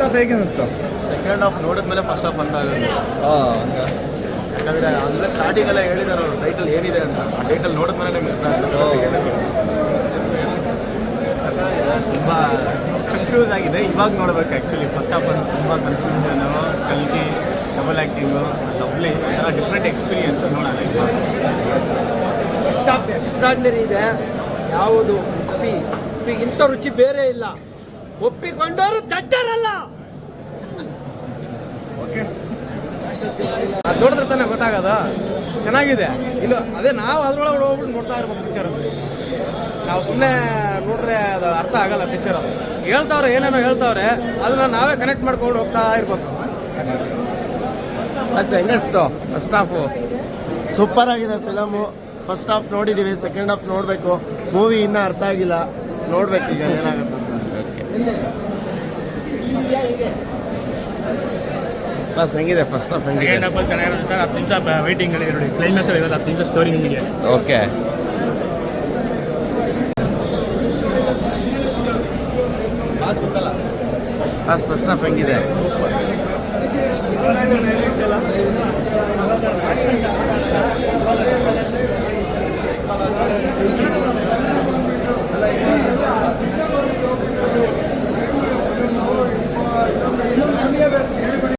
First half ಹೇಗೆ ಅನಿಸ್ತು second half ನೋಡಿದ್ಮೇಲೆ ಫಸ್ಟ್ ಹಾಫ್ ಅಂತ ಆಗೋದು ಹಾಂ ಯಾಕಂದ್ರೆ ಅಂದ್ರೆ ಸ್ಟಾರ್ಟಿಂಗ್ ಎಲ್ಲ ಹೇಳಿದಾರೆ ಅವರು ಟೈಟಲ್ ಏನಿದೆ ಅಂತ. ಆ ಟೈಟಲ್ ನೋಡಿದ್ಮೇಲೆ ನಿಮ್ಗೆ ಅರ್ಥ ಆಗುತ್ತೆ. ಸಖತ್ತಾಗಿದೆ. ತುಂಬ ಕನ್ಫ್ಯೂಸ್ ಆಗಿದೆ. ಇವಾಗ ನೋಡ್ಬೇಕು ಆ್ಯಕ್ಚುಲಿ ಫಸ್ಟ್ ಹಾಫ್ ಒಂದು ತುಂಬ ಕನ್ಫ್ಯೂಷನ್ ಕಲ್ಕಿ ಡಬಲ್ ಆ್ಯಕ್ಟಿಂಗು ಲವ್ಲಿ ಎಲ್ಲ ಡಿಫ್ರೆಂಟ್ ಎಕ್ಸ್ಪೀರಿಯನ್ಸ್ ನೋಡೋಣ ಇವಾಗ. ಎಕ್ಸ್ಟ್ರಾಡ್ನರಿ ಇದೆ. ಯಾವುದು ಉಪ್ಪಿ? ಇಂಥ ರುಚಿ ಬೇರೆ ಇಲ್ಲ. ಒಪ್ಪಿಕೊಂಡವರು ದಡ್ಡರಲ್ಲ. ಅದು ನೋಡಿದ್ರೆ ತಾನೇ ಗೊತ್ತಾಗೋದಾ? ಚೆನ್ನಾಗಿದೆ. ಇಲ್ಲ ಅದೇ ನಾವು ಅದ್ರೊಳಗೆ ಹೋಗ್ಬಿಟ್ಟು ನೋಡ್ತಾ ಇರ್ಬೇಕು ಪಿಕ್ಚರ್ ನಾವು ಸುಮ್ಮನೆ ನೋಡ್ರೆ ಅದು ಅರ್ಥ ಆಗಲ್ಲ ಪಿಕ್ಚರ್ ಹೇಳ್ತಾವ್ರೆ ಏನೇನೋ ಹೇಳ್ತಾವ್ರೆ ಅದನ್ನ ನಾವೇ ಕನೆಕ್ಟ್ ಮಾಡ್ಕೊಂಡು ಹೋಗ್ತಾ ಇರ್ಬೇಕು. ಅಷ್ಟೇ ಹೆಂಗಸ್ತು ಫಸ್ಟ್ ಹಾಫು ಸೂಪರ್ ಆಗಿದೆ ಫಿಲಮು ಫಸ್ಟ್ ಹಾಫ್ ನೋಡಿದ್ದೀವಿ ಸೆಕೆಂಡ್ ಹಾಫ್ ನೋಡಬೇಕು. ಮೂವಿ ಇನ್ನೂ ಅರ್ಥ ಆಗಿಲ್ಲ. ನೋಡ್ಬೇಕು ಈಗ ಏನಾಗುತ್ತೆ ಬಸ್ ಹೆಂಗಿದೆ ಫಸ್ಟ್ ಆಫ್ ಹೆಂಗಿದೆ ಸೆಕೆಂಡ್ ಚೆನ್ನಾಗಿರುತ್ತೆ ಸರ್. ಹತ್ತು ನಿಮಿಷ ವೈಟಿಂಗ್ ಇದೆ ನೋಡಿ ಕ್ಲೈಮ್ಯಾಕ್ಸ್ ಇರೋದು. ಹತ್ತು ನಿಮಿಷ ಸ್ಟೋರಿ ನಿಮಗೆ. ಓಕೆ ಬಸ್ ಫಸ್ಟ್ ಆಫ್ ಹೆಂಗಿದೆ?